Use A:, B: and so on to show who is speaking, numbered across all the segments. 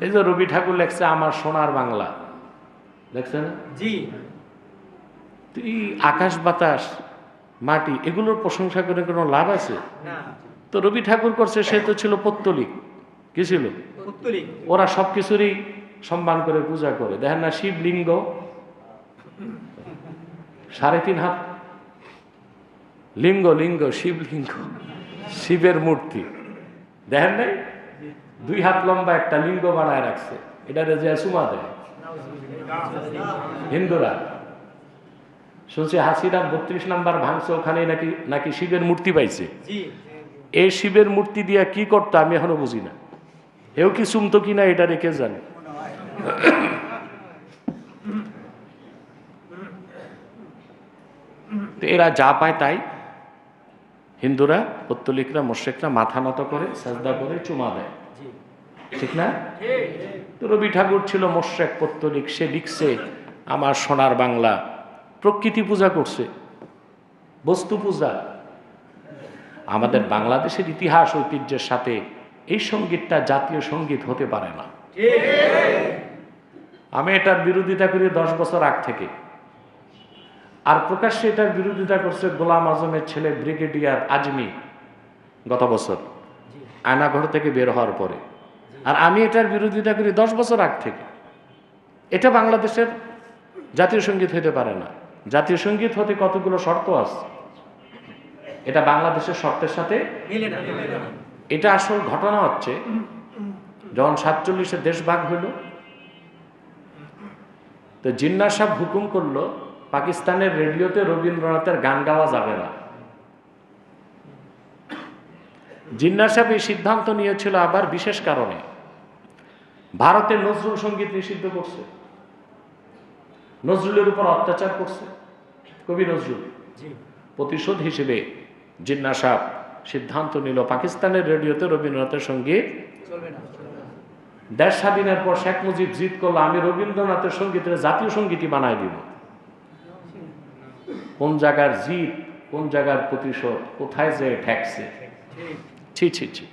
A: এই যে রবি ঠাকুর লেখছে আমার সোনার বাংলা। লেখছে না?
B: জি।
A: তুই আকাশ বাতাস মাটি এগুলোর প্রশংসা করে কোনো লাভ আছে? তো রবি ঠাকুর করছে সে তো ছিল পত্তলিক। কি ছিল? ওরা সব কিছুরই সম্মান করে পূজা করে। দেখেন না শিবলিঙ্গ সাড়ে তিন হাত। লিঙ্গ লিঙ্গ শিবলিঙ্গ শিবের মূর্তি। দেখেন নাই? দুই হাত লম্বা একটা লিঙ্গ বানায় রাখছে। এটা রেজে সুমা দেয়। হিন্দুরা। শুনছি হাসিরা বত্রিশ নাম্বার ভাঙছে ওখানে নাকি নাকি শিবের মূর্তি পাইছে। এই শিবের মূর্তি দিয়া কি করতো আমি এখনও বুঝি না। এও কি শুনতো কিনা এটা রেখে জানে। এরা যা পায় তাই। হিন্দুরা পত্তলিকরা মোশেকরা মাথা নত করে সাজদা করে চুমা দেয়। ঠিক না? তো রবি ঠাকুর ছিল মোশেক পত্তলিক সে লিখছে আমার সোনার বাংলা। প্রকৃতি পূজা করছে বস্তু পূজা। আমাদের বাংলাদেশের ইতিহাস ঐতিহ্যের সাথে এই সঙ্গীতটা জাতীয় সংগীত হতে পারে না। আমি এটার বিরোধিতা করি দশ বছর আগ থেকে। আর প্রকাশ্যে এটার বিরোধিতা করছে গোলাম আজমের ছেলে ব্রিগেডিয়ার আজমি গত বছর। আয়নাঘর থেকে বের হওয়ার পরে। আর আমি এটার বিরোধিতা করি দশ বছর আগ থেকে। এটা বাংলাদেশের জাতীয় সংগীত হতে পারে না। জাতীয় সংগীত হতে কতগুলো শর্ত আছে? এটা বাংলাদেশের শর্তের সাথে এটা আসল ঘটনা হচ্ছে যখন সাতচল্লিশে দেশ ভাগ হইল তো জিন্না সাহেব হুকুম করল পাকিস্তানের রেডিওতে রবীন্দ্রনাথের গান গাওয়া যাবে না। জিন্না সাহেব এই সিদ্ধান্ত নিয়েছিল আবার বিশেষ কারণে। ভারতে নজরুল সংগীত নিষিদ্ধ করছে। নজরুলের উপর অত্যাচার করছে। কবি নজরুল। প্রতিশোধ হিসেবে জিন্না সাহ সিদ্ধান্ত নিল পাকিস্তানের রেডিওতে রবীন্দ্রনাথের
B: সংগীত।
A: দেশ স্বাধীনের পর শেখ মুজিব জিদ করল আমি রবীন্দ্রনাথের সঙ্গীতের জাতীয় সঙ্গীতই বানাই দিব। কোন জায়গার জিদ কোন জায়গার প্রতিশোধ, কোথায় যে ঠেকছে?
B: ঠিক
A: ছি ছি ছি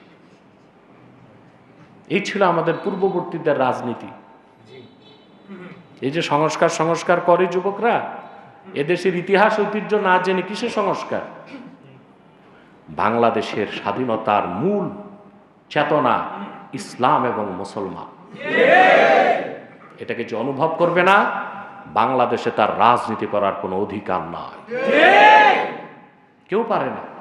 A: এই ছিল আমাদের পূর্ববর্তীদের রাজনীতি। এই যে সংস্কার সংস্কার করে যুবকরা, এদেশের ইতিহাস, ঐতিহ্য না জেনে কিসের সংস্কার? বাংলাদেশের স্বাধীনতার মূল চেতনা ইসলাম এবং মুসলমান। এটাকে যে অনুভব করবে না বাংলাদেশে তার রাজনীতি করার কোনো অধিকার নাই। কেউ পারে না।